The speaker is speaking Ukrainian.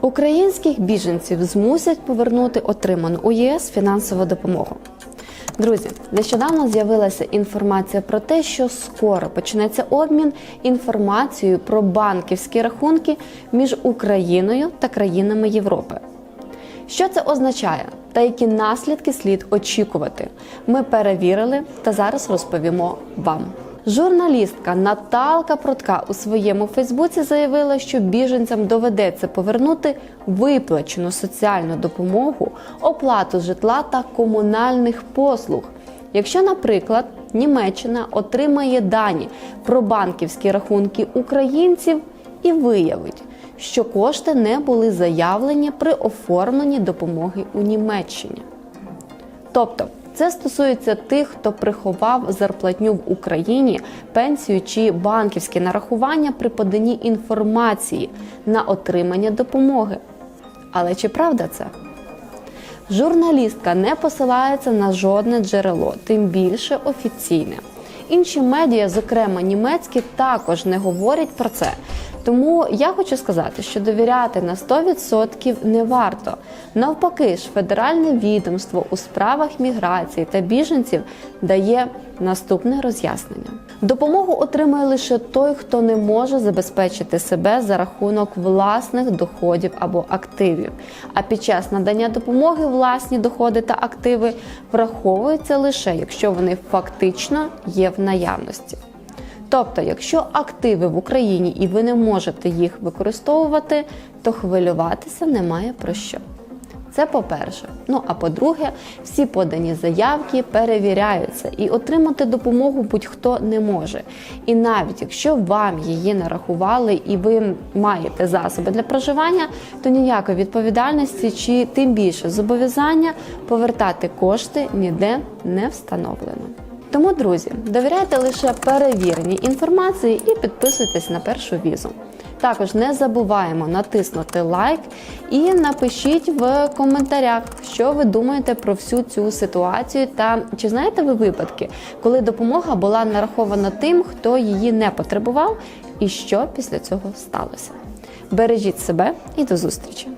Українських біженців змусять повернути отриману у ЄС фінансову допомогу. Друзі, нещодавно з'явилася інформація про те, що скоро почнеться обмін інформацією про банківські рахунки між Україною та країнами Європи. Що це означає та які наслідки слід очікувати? Ми перевірили та зараз розповімо вам. Журналістка Наталка Протка у своєму Фейсбуці заявила, що біженцям доведеться повернути виплачену соціальну допомогу, оплату житла та комунальних послуг. Якщо, наприклад, Німеччина отримає дані про банківські рахунки українців і виявить, що кошти не були заявлені при оформленні допомоги у Німеччині. Тобто це стосується тих, хто приховав зарплатню в Україні, пенсію чи банківські нарахування при поданні інформації на отримання допомоги. Але чи правда це? Журналістка не посилається на жодне джерело, тим більше офіційне. Інші медіа, зокрема німецькі, також не говорять про це. Тому я хочу сказати, що довіряти на 100% не варто. Навпаки ж, федеральне відомство у справах міграції та біженців дає наступне роз'яснення. Допомогу отримує лише той, хто не може забезпечити себе за рахунок власних доходів або активів. А під час надання допомоги власні доходи та активи враховуються лише якщо вони фактично є в наявності. Тобто, якщо активи в Україні і ви не можете їх використовувати, то хвилюватися немає про що. Це по-перше. Ну а по-друге, всі подані заявки перевіряються і отримати допомогу будь-хто не може. І навіть якщо вам її нарахували і ви маєте засоби для проживання, то ніякої відповідальності чи тим більше зобов'язання повертати кошти ніде не встановлено. Тому, друзі, довіряйте лише перевіреній інформації і підписуйтесь на першу візу. Також не забуваємо натиснути лайк і напишіть в коментарях, що ви думаєте про всю цю ситуацію, та чи знаєте ви випадки, коли допомога була нарахована тим, хто її не потребував, і що після цього сталося. Бережіть себе і до зустрічі!